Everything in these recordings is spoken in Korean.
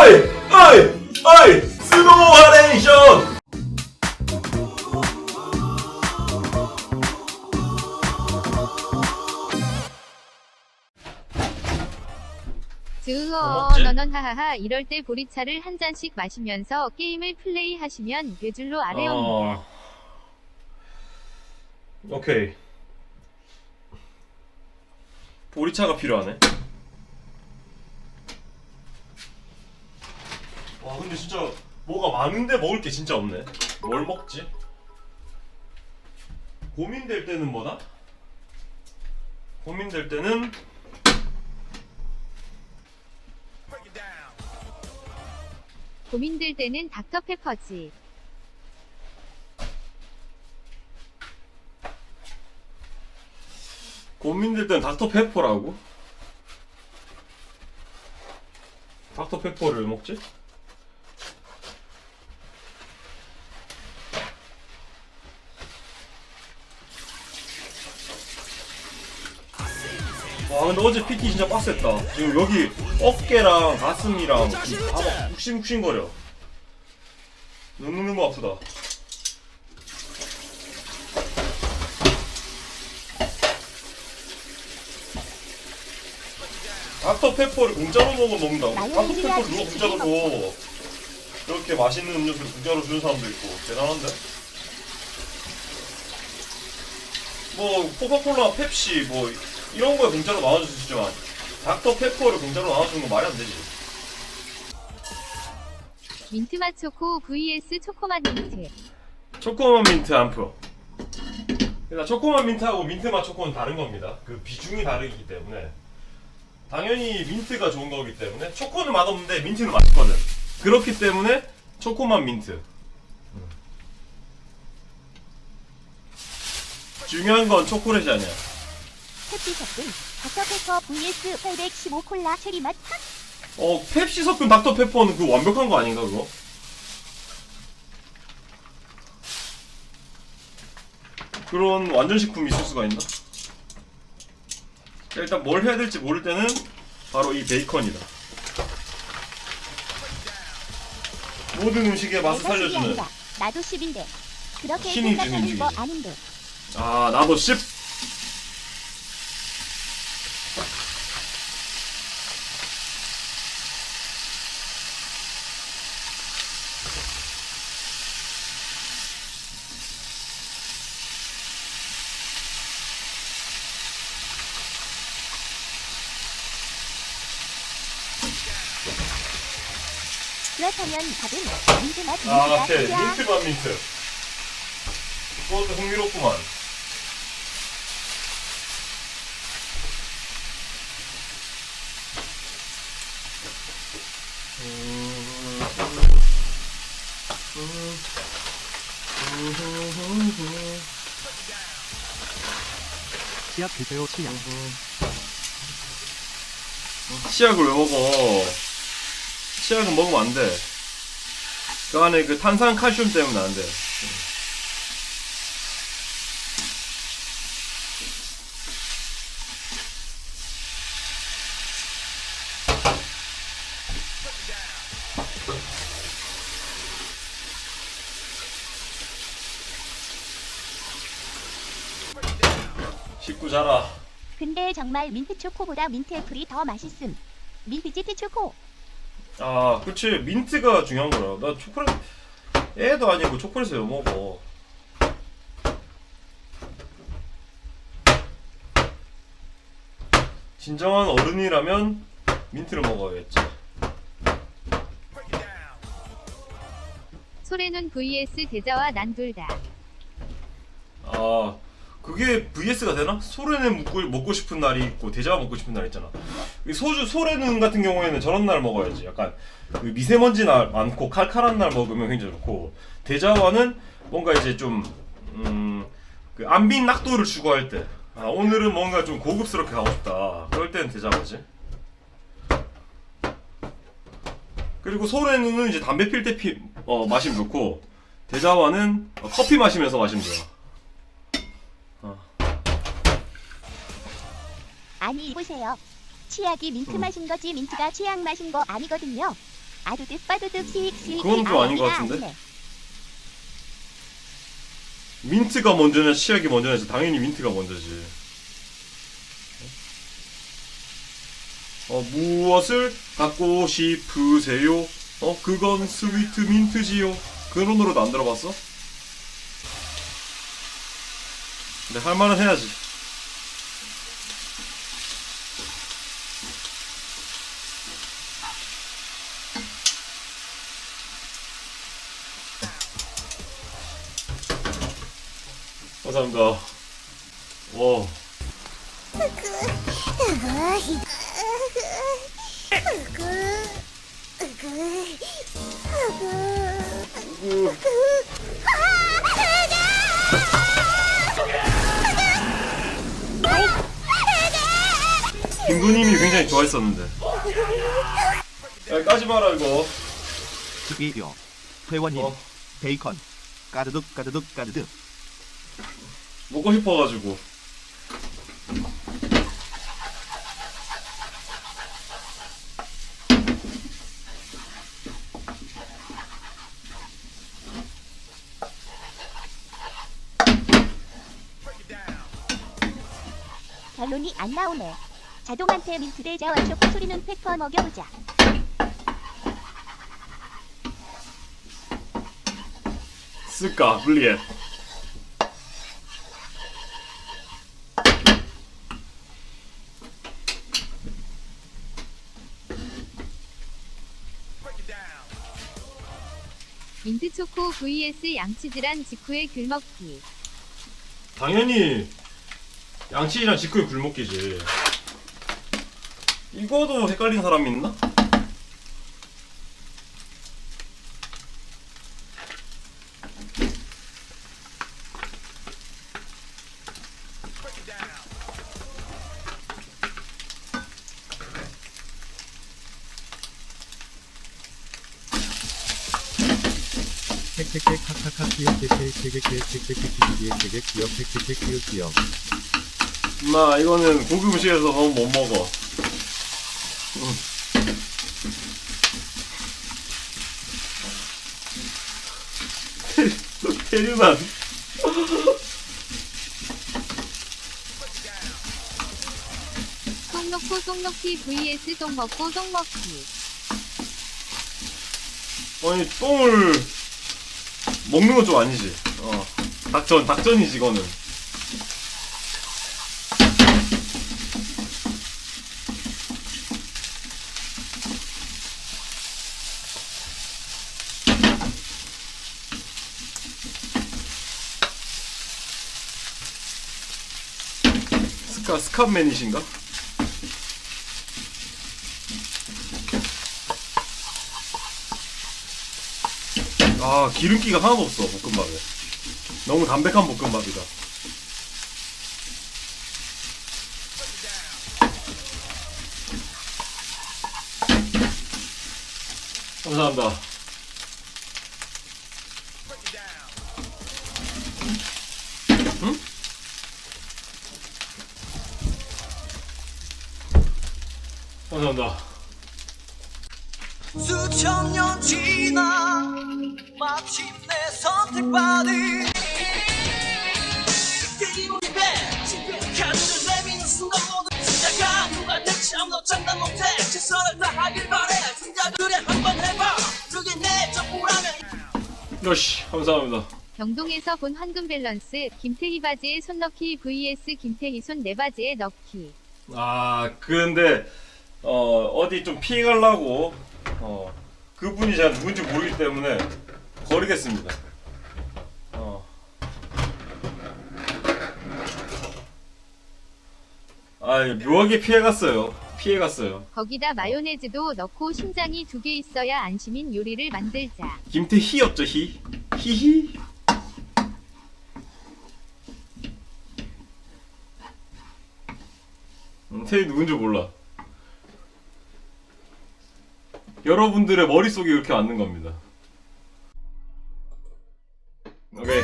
어이 어이 어이 스노우하레이션 즈으어 먹지? 너넌 하하하 이럴 때 보리차를 한 잔씩 마시면서 게임을 플레이하시면 뇌줄로 아래 옵니다. 어... 오케이 보리차가 필요하네 와 근데 진짜 뭐가 많은데 먹을 게 진짜 없네 뭘 먹지? 고민될 때는 뭐다? 고민될 때는 고민될 때는 닥터페퍼지. 고민될 땐 닥터페퍼라고? 닥터페퍼를 왜 먹지? 와 근데 어제 PT 진짜 빡셌다. 지금 여기 어깨랑 가슴이랑 다막 욱신욱신거려. 너무너무 아프다. 닥터페퍼를 공짜로 먹어 먹는다고? 닥터페퍼를 누가 공짜로 줘 이렇게 맛있는 음료수를 공짜로 주는 사람도 있고. 대단한데? 뭐 코카콜라, 펩시 뭐 이런 거에 공짜로 나눠줄 수 있지만 닥터 페퍼를 공짜로 나눠주는 건 말이 안 되지. 민트맛 초코 vs 초코맛 민트. 초코맛 민트 안프 그러니까 초코맛 민트하고 민트맛 초코는 다른 겁니다. 그 비중이 다르기 때문에. 당연히 민트가 좋은 거기 때문에 초코는 맛없는데 민트는 맛있거든. 그렇기 때문에 초코맛 민트. 음. 중요한 건 초콜릿이 아니야 캡틴 섞은 닥터페퍼 vs 815 콜라 체리 맛 핫! 어 펩시 섞은 닥터페퍼는 그 완벽한 거 아닌가 그거? 그런 완전 식품이 있을 수가 있나? 일단 뭘 해야 될지 모를 때는 바로 이 베이컨이다. 모든 음식의 맛을 내가 살려주는 아니다. 나도 10인데 그렇게 신이 주는 생각하는 거 음식이지. 아닌데 아 나도 10 그렇다면 답은 민트 맛 아, 오케이. 끝이야 민트만 민트. 그것도 흥미롭구만. 치약 드세요 치약 치약을 왜 먹어? 치약은 먹으면 안 돼. 그 안에 그 탄산 칼슘 때문에 안 돼. 식구 자라. 근데 정말 민트 초코보다 민트 애플이 더 맛있음 민트 찌트 초코 아, 그치. 민트가 중요한 거라. 나 초콜릿, 애도 아니고 초콜릿을 왜 먹어. 진정한 어른이라면 민트를 먹어야겠지. 소래눈 vs 대자와 난 둘 다. 아, 그게 VS가 되나? 소래는 먹고, 먹고 싶은 날이 있고, 대자와 먹고 싶은 날 있잖아. 이 소주, 소래는 같은 경우에는 저런 날 먹어야지. 약간 그 미세먼지 날 많고 칼칼한 날 먹으면 굉장히 좋고, 대자와는 뭔가 이제 좀, 음, 그 안빈 낙도를 추구할 때. 아, 오늘은 뭔가 좀 고급스럽게 가고 싶다. 그럴 때는 대자와지. 그리고 소래는 이제 담배 필 때 피, 어, 마시면 좋고, 대자와는 어, 커피 마시면서 마시면 좋아. 아니 보세요 치약이 민트 맛인 거지 민트가 치약 맛인 거 아니거든요 아두득 빠두득 시익 시익 그건 좀 아닌 것 같은데? 민트가 먼저냐 치약이 먼저냐지 당연히 민트가 먼저지. 어 무엇을 갖고 싶으세요? 어 그건 스위트 민트지요. 그런 노래도 안 들어봤어? 근데 할 말은 해야지. 감사합니다. 와. 으, 김구님이 굉장히 좋아했었는데. 야, 까지 마라 이거. 특이요. 회원님, 어, 베이컨, 까르륵 까르륵 까르륵. 먹고 싶어가지고. 결론이 안 나오네. 자동한테 민트 대자와 초코 소리는 페퍼 먹여보자. 쓸까 블리엣. 민트초코 vs 양치질한 직후의 귤먹기. 당연히 양치랑 직후에 굴먹기지. 이거도 헷갈리는 사람 있나? 카카카 마 이거는 고급 음식에서 너무 못 먹어. 음. 테류난 똥 놓고 똥 넣기 vs 똥 먹고 똥 먹기. 아니 똥을 먹는 건 좀 아니지. 어 닭전 닭전이지 이거는. 스카 스캅맨이신가? 아 기름기가 하나도 없어 볶음밥에. 너무 담백한 볶음밥이다. 감사합니다. 응? 감사합니다. 수천 년 지나 마침내 선택받은 우리 배 내미는 순간 모두 진짜가 누가 될지 아무도 장담 못해. 최선을 다하길 바래. 진짜 그래 한번 해봐. 그게 내 전부라면. 요시 감사합니다. 경동에서 본 황금 밸런스 김태희 바지에 손 넣기 vs 김태희 손 내 바지에 넣기. 아 근데 어 어디 좀 피해 가려고 어 그분이 제가 누군지 모르기 때문에 버리겠습니다. 어. 아 묘하게 피해 갔어요. 피해 갔어요. 거기다 마요네즈도 넣고 심장이 두 개 있어야 안심인 요리를 만들자. 김태 희였죠 희 히히. 음, 태희 누군지 몰라. 여러분들의 머릿속에 이렇게 앉는 겁니다. 오케이.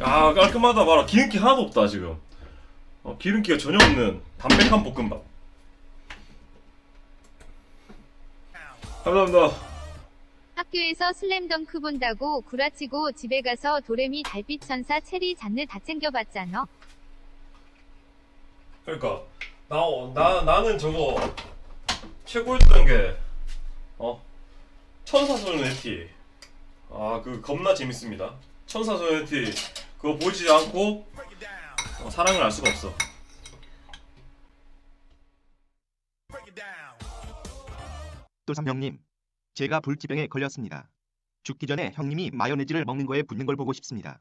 아 깔끔. 깔끔하다 봐라 기름기 하나도 없다 지금 어, 기름기가 전혀 없는 담백한 볶음밥 감사합니다 학교에서 슬램덩크 본다고 구라치고 집에 가서 도레미 달빛 천사 체리 잔느 다 챙겨봤잖아. 그러니까 나, 나 나는 저거 최고였던 게 어? 천사소년 네티 아 그 겁나 재밌습니다. 천사소년 네티 그거 보지 않고 어, 사랑을 알 수가 없어. 또삼 형님, 제가 불치병에 걸렸습니다. 죽기 전에 형님이 마요네즈를 먹는 거에 붙는 걸 보고 싶습니다.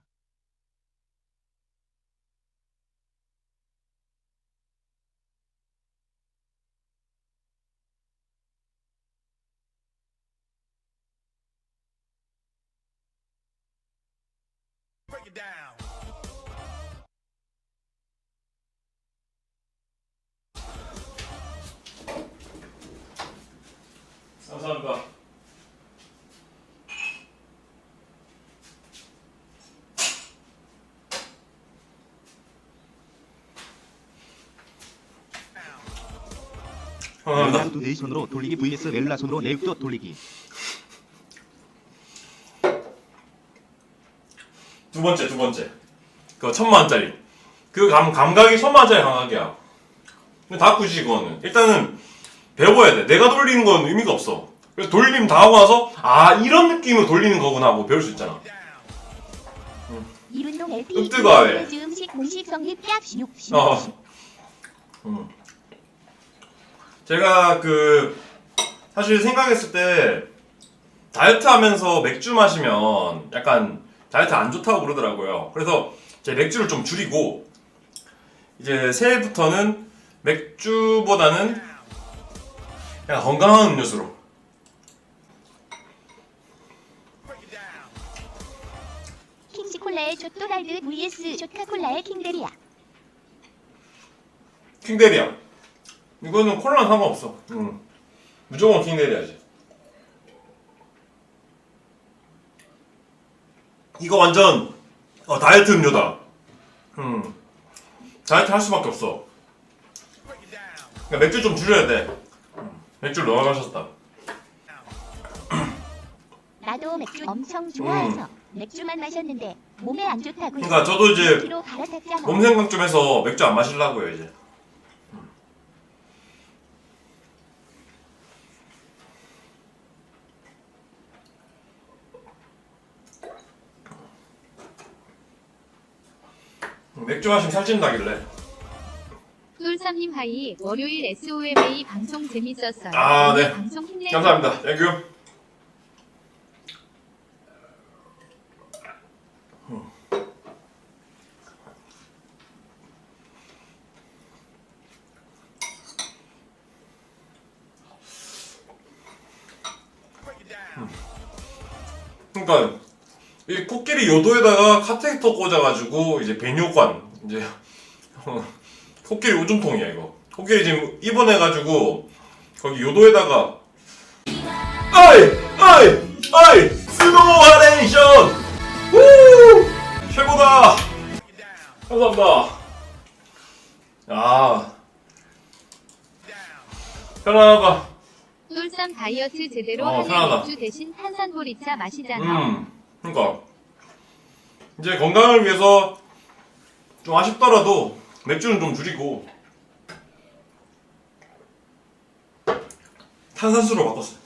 감사합니다 멜라도 네 손으로 돌리기 vs 멜라 손으로 네육도 돌리기. 두 번째 두 번째. 그거 천만 원짜리. 그 감, 감각이 천만 원짜리 감각이야. 근데 다 굳이 그거는. 일단은 배워야 돼. 내가 돌리는 건 의미가 없어. 그래서 돌림 다 하고 나서 아 이런 느낌으로 돌리는 거구나. 하고 배울 수 있잖아. 이룬동 LP 왜? 음식 문식 성립 약 신육 어. 음. 제가 그 사실 생각했을 때 다이어트 하면서 맥주 마시면 약간 다이어트 안 좋다고 그러더라고요. 그래서 제 맥주를 좀 줄이고 이제 새해부터는 맥주보다는 그냥 건강한 음료수로 킹스콜라의 조또날드 vs 조카콜라의 킹데리아 킹데리아. 이거는 콜라는 상관없어. 음. 무조건 킹데리아지. 이거 완전 어, 다이어트 음료다. 음. 다이어트 할 수밖에 없어. 그러니까 맥주 좀 줄여야 돼. 음. 맥주를 너무 마셨다. 나도 맥주 엄청 좋아해서 맥주만 마셨는데 몸에 안 좋다고 그러니까 저도 이제 몸 생각 좀 해서 맥주 안 마시려고요 이제. 맥주 마시면 살찐다길래. 똘삼님 하이 월요일 SOMA 방송 재밌었어요. 아, 네. 방송 힘내. 감사합니다. 땡큐. 이 코끼리 요도에다가 카테이터 꽂아가지고 이제 배뇨관 이제 코끼리 오줌통이야 이거. 코끼리 지금 입원해가지고 거기 요도에다가 어이 어이 어이 스노우 하레이션! 우! 최고다! 감사합니다. 아 편안하다. 똘삼 다이어트 제대로 어, 하면 편하다. 맥주 대신 탄산보리차 마시잖아. 음 그러니까 이제 건강을 위해서 좀 아쉽더라도 맥주는 좀 줄이고 탄산수로 바꿨어요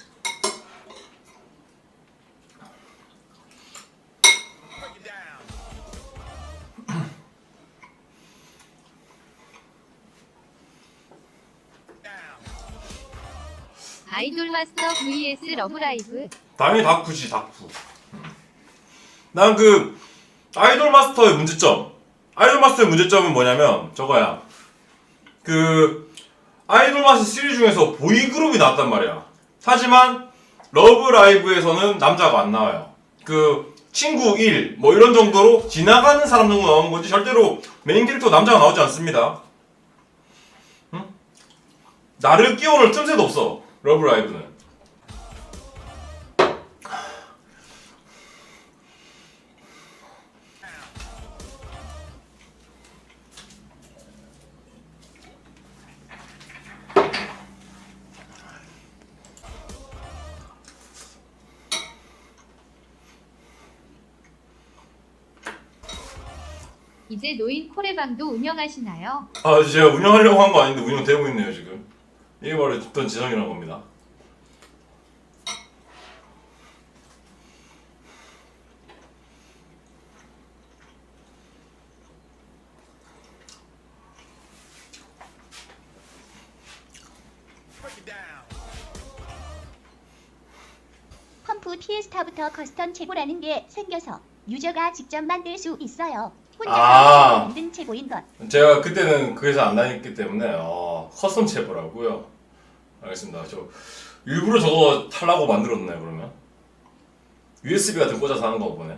아이돌 마스터 vs 러브라이브. 당연히 다쿠지 다쿠. 난 그 아이돌 마스터의 문제점. 아이돌 마스터의 문제점은 뭐냐면 저거야. 그 아이돌 마스터 시리즈 중에서 보이 그룹이 나왔단 말이야. 하지만 러브 라이브에서는 남자가 안 나와요. 그 친구 1, 뭐 이런 정도로 지나가는 사람 정도 나오는 거지 절대로 메인 캐릭터 남자가 나오지 않습니다. 응? 나를 끼워놓을 틈새도 없어. 러브 라이브는. 이제 노인 코레방도 운영하시나요? 아 제가 운영하려고 한 거 아닌데 운영되고 있네요 지금 이게 바로 듣던 지성이라는 겁니다 펌프 피에스타부터 커스텀 체고라는 게 생겨서 유저가 직접 만들 수 있어요. 혼자 아. 만든 체고인 것. 제가 그때는 그 회사 안 다녔기 때문에 어, 커스텀 체버라고요 알겠습니다 저 일부러 저거 탈라고 만들었나요 그러면? USB 같은 거 꽂아서 하는 거 보네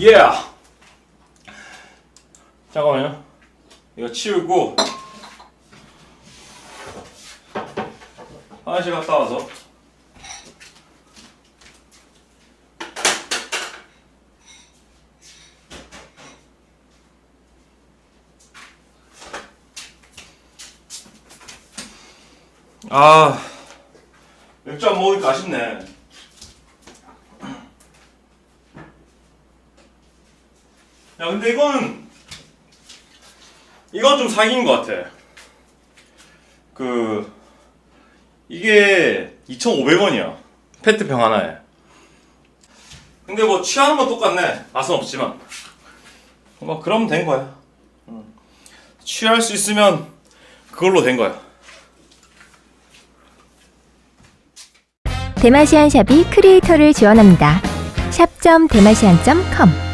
예! 잠깐만요. 이거 치우고 화장실 갔다 와서 아 맥주 안 먹으니까 아쉽네. 야 근데 이건 이건 좀 사기인 것 같아. 그 이게 2,500원이야. 페트병 하나에. 근데 뭐 취하는 건 똑같네. 맛은 없지만. 뭐 그러면 된 거야. 응. 취할 수 있으면 그걸로 된 거야. 대마시안 샵이 크리에이터를 지원합니다. 샵.대마시안.com